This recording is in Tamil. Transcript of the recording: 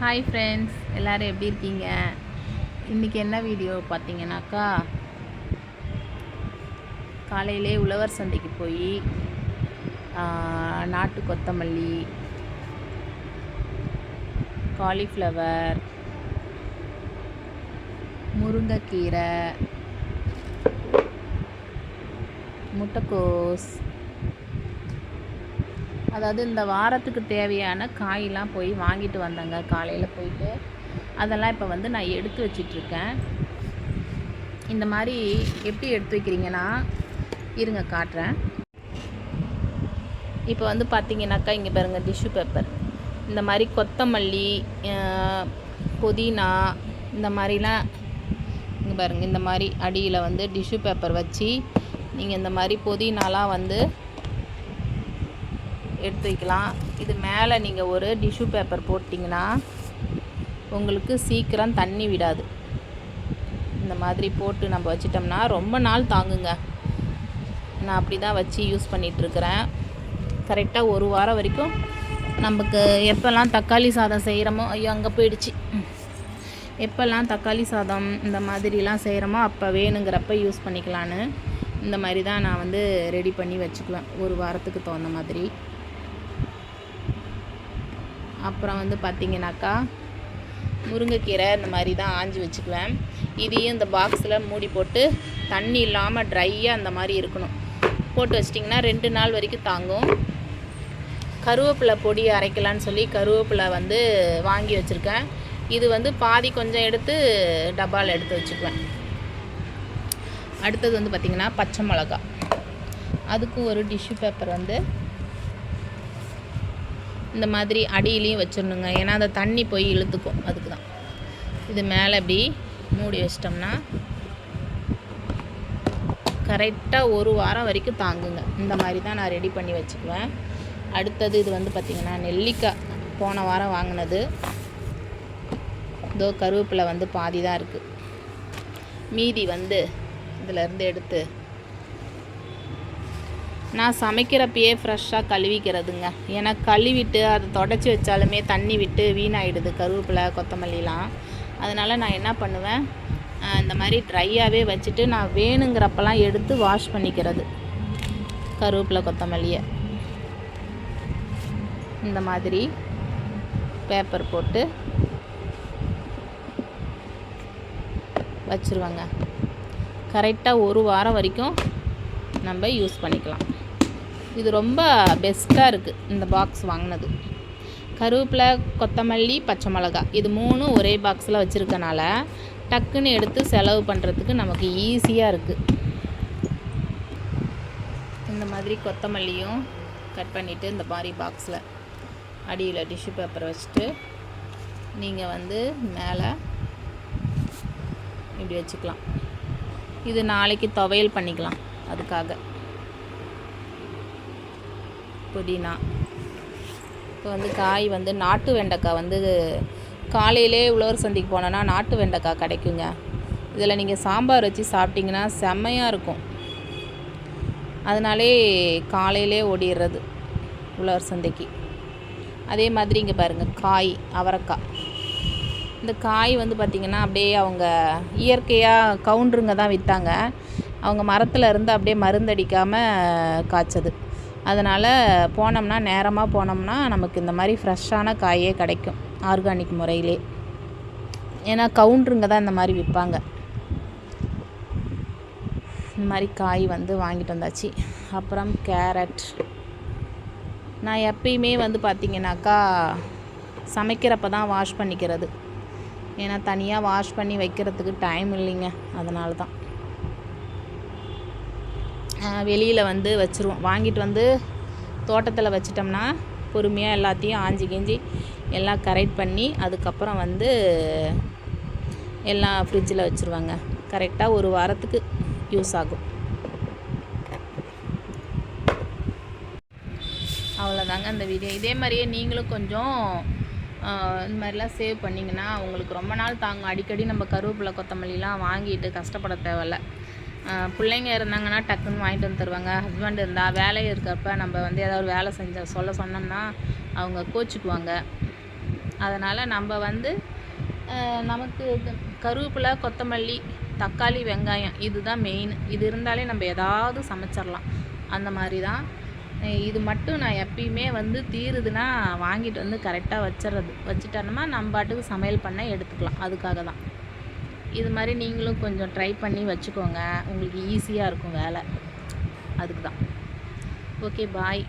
ஹாய் ஃப்ரெண்ட்ஸ் எல்லோரும் எப்படி இருக்கீங்க? இன்றைக்கி என்ன வீடியோ பார்த்தீங்கன்னாக்கா காலையிலே உழவர் சந்தைக்கு போய் நாட்டு கொத்தமல்லி காலிஃப்ளவர் முருங்கைக்கீரை முட்டைக்கோஸ் அதாவது இந்த வாரத்துக்கு தேவையான காயெலாம் போய் வாங்கிட்டு வந்தேங்க காலையில் போயிட்டு. அதெல்லாம் இப்போ வந்து நான் எடுத்து வச்சிட்ருக்கேன். இந்த மாதிரி எப்படி எடுத்து வைக்கிறீங்கன்னா இருங்க காட்டுறேன். இப்போ வந்து பார்த்தீங்கன்னாக்கா இங்கே பாருங்கள் டிஷ்யூ பேப்பர் இந்த மாதிரி கொத்தமல்லி புதினா இந்த மாதிரிலாம் இங்கே பாருங்கள் இந்த மாதிரி அடியில் வந்து டிஷ்யூ பேப்பர் வச்சு நீங்கள் இந்த மாதிரி புதினாலாம் வந்து எடுத்து வைக்கலாம். இது மேலே நீங்கள் ஒரு டிஷ்யூ பேப்பர் போட்டிங்கன்னா உங்களுக்கு சீக்கிரம் தண்ணி விடாது. இந்த மாதிரி போட்டு நம்ம வச்சிட்டோம்னா ரொம்ப நாள் தாங்குங்க. நான் அப்படி தான் வச்சு யூஸ் பண்ணிகிட்ருக்கிறேன் கரெக்டாக ஒரு வாரம் வரைக்கும் நமக்கு எப்போல்லாம் தக்காளி சாதம் செய்கிறோமோ ஐயோ அங்கே போயிடுச்சு. எப்போல்லாம் தக்காளி சாதம் இந்த மாதிரிலாம் செய்கிறோமோ அப்போ வேணுங்கிறப்ப யூஸ் பண்ணிக்கலான்னு இந்த மாதிரி தான் நான் வந்து ரெடி பண்ணி வச்சுக்குவேன். ஒரு வாரத்துக்கு தகுந்த மாதிரி. அப்புறம் வந்து பார்த்தீங்கன்னாக்கா முருங்கைக்கீரை இந்த மாதிரி தான் ஆஞ்சி வச்சுக்குவேன். இதையும் இந்த பாக்ஸில் மூடி போட்டு தண்ணி இல்லாமல் ட்ரையாக அந்த மாதிரி இருக்கணும். போட்டு வச்சிட்டிங்கன்னா ரெண்டு நாள் வரைக்கும் தாங்கும். கருவேப்பிலை பொடி அரைக்கலான்னு சொல்லி கருவேப்பிலை வந்து வாங்கி வச்சுருக்கேன். இது வந்து பாதி கொஞ்சம் எடுத்து டப்பாவில் எடுத்து வச்சுக்குவேன். அடுத்தது வந்து பார்த்திங்கன்னா பச்சை மிளகா அதுக்கு ஒரு டிஷ்யூ பேப்பர் வந்து இந்த மாதிரி அடியிலையும் வச்சிடணுங்க. ஏன்னா அந்த தண்ணி போய் இழுத்துக்கும். அதுக்கு தான். இது மேலே இப்படி மூடி வச்சிட்டோம்னா கரெக்டாக ஒரு வாரம் வரைக்கும் தாங்குங்க. இந்த மாதிரி தான் நான் ரெடி பண்ணி வச்சுக்குவேன். அடுத்தது இது வந்து பார்த்திங்கன்னா நெல்லிக்காய். போன வாரம் வாங்கினது. இதோ கருவேப்பிலை வந்து பாதி தான் இருக்குது மீதி வந்து இதிலேருந்து எடுத்து நான் சமைக்கிறப்பயே ஃப்ரெஷ்ஷாக கழுவிக்கிறதுங்க. ஏன்னா கழுவிட்டு அதை தொடச்சி வச்சாலுமே தண்ணி விட்டு வீணாயிடுது கருவேப்பிலை கொத்தமல்லிலாம். அதனால் நான் என்ன பண்ணுவேன்? இந்த மாதிரி ட்ரையாகவே வச்சுட்டு நான் வேணுங்கிறப்பெல்லாம் எடுத்து வாஷ் பண்ணிக்கிறது. கருவேப்பிலை கொத்தமல்லியை. இந்த மாதிரி பேப்பர் போட்டு வச்சுருவேங்க. கரெக்டாக ஒரு வாரம் வரைக்கும் நம்ம யூஸ் பண்ணிக்கலாம். இது ரொம்ப பெஸ்ட்டாக இருக்குது இந்த பாக்ஸ் வாங்கினது. கருவேப்பிலை கொத்தமல்லி பச்சை மிளகா இது மூணும் ஒரே பாக்ஸில் வச்சுருக்கனால டக்குன்னு எடுத்து செலவு பண்ணுறதுக்கு நமக்கு ஈஸியாக இருக்குது இந்த மாதிரி கொத்தமல்லியும் கட் பண்ணிவிட்டு இந்த மாதிரி பாக்ஸில் அடியில் டிஷ்யூ பேப்பர் வச்சுட்டு நீங்கள் வந்து மேலே இப்படி வச்சுக்கலாம். இது நாளைக்கு துவையல் பண்ணிக்கலாம் அதுக்காக. புதினா. இப்போ வந்து காய் வந்து நாட்டு வெண்டைக்காய் வந்து காலையிலே உழவர் சந்தைக்கு போனோன்னா நாட்டு வெண்டைக்காய் கிடைக்குங்க. இதில் நீங்கள் சாம்பார் வச்சு சாப்பிட்டிங்கன்னா செம்மையாக இருக்கும். அதனாலே காலையிலே ஓடிடுறது உழவர் சந்தைக்கு. அதே மாதிரி இங்கே பாருங்கள் காய் அவரைக்காய். இந்த காய் வந்து பார்த்திங்கன்னா அப்படியே அவங்க இயற்கையாக கவுண்டருங்க தான் விற்றாங்க அவங்க மரத்தில் இருந்து அப்படியே மருந்தடிக்காமல் காய்ச்சது. அதனால் போனோம்னா நேரமாக போனோம்னா நமக்கு இந்த மாதிரி ஃப்ரெஷ்ஷான காயே கிடைக்கும் ஆர்கானிக் முறையிலே. ஏன்னா கவுண்டருங்க தான் இந்த மாதிரி விற்பாங்க. இந்த மாதிரி காய் வந்து வாங்கிட்டு வந்தாச்சு. அப்புறம் கேரட். நான் எப்பயுமே வந்து பார்த்திங்கனாக்கா சமைக்கிறப்ப தான் வாஷ் பண்ணிக்கிறது. ஏன்னா தனியாக வாஷ் பண்ணி வைக்கிறதுக்கு டைம் இல்லைங்க. அதனால தான். வெளியில் வந்து வச்சுருவோம். வாங்கிட்டு வந்து தோட்டத்தில் வச்சிட்டோம்னா பொறுமையாக எல்லாத்தையும் ஆஞ்சி கிஞ்சி எல்லாம் கரெக்ட் பண்ணி அதுக்கப்புறம் வந்து எல்லாம் ஃப்ரிட்ஜில் வச்சுருவாங்க. கரெக்டாக ஒரு வாரத்துக்கு யூஸ் ஆகும். அவ்வளோதாங்க அந்த வீடியோ இதே மாதிரியே நீங்களும் கொஞ்சம் இந்த மாதிரிலாம் சேவ் பண்ணிங்கன்னா உங்களுக்கு ரொம்ப நாள் தாங்கும். அடிக்கடி நம்ம கருவேப்பிலை கொத்தமல்லிலாம் வாங்கிட்டு கஷ்டப்பட தேவையில்ல. பிள்ளைங்க இருந்தாங்கன்னா டக்குன்னு வாங்கிட்டு வந்து தருவாங்க. ஹஸ்பண்ட் இருந்தால் வேலை இருக்கிறப்ப நம்ம வந்து ஏதாவது வேலை செஞ்ச சொல்ல சொன்னோம்னா அவங்க கோச்சிக்குவாங்க. அதனால் நம்ம வந்து நமக்கு கருவேப்பிலை கொத்தமல்லி தக்காளி வெங்காயம் இதுதான் மெயின் இது இருந்தாலே நம்ம ஏதாவது சமைச்சிடலாம் அந்த மாதிரி தான் இது மட்டும் நான் எப்பயுமே வந்து தீருதுன்னா வாங்கிட்டு வந்து கரெக்டாக வச்சிடுறது வச்சுட்டோன்னா நம்ம பாட்டுக்கு சமையல் பண்ண எடுத்துக்கலாம். அதுக்காக தான் இது மாதிரி நீங்களும் கொஞ்சம் ட்ரை பண்ணி வச்சுக்கோங்க. உங்களுக்கு ஈஸியாக இருக்கும் வேலை. அதுக்கு தான் ஓகே பாய்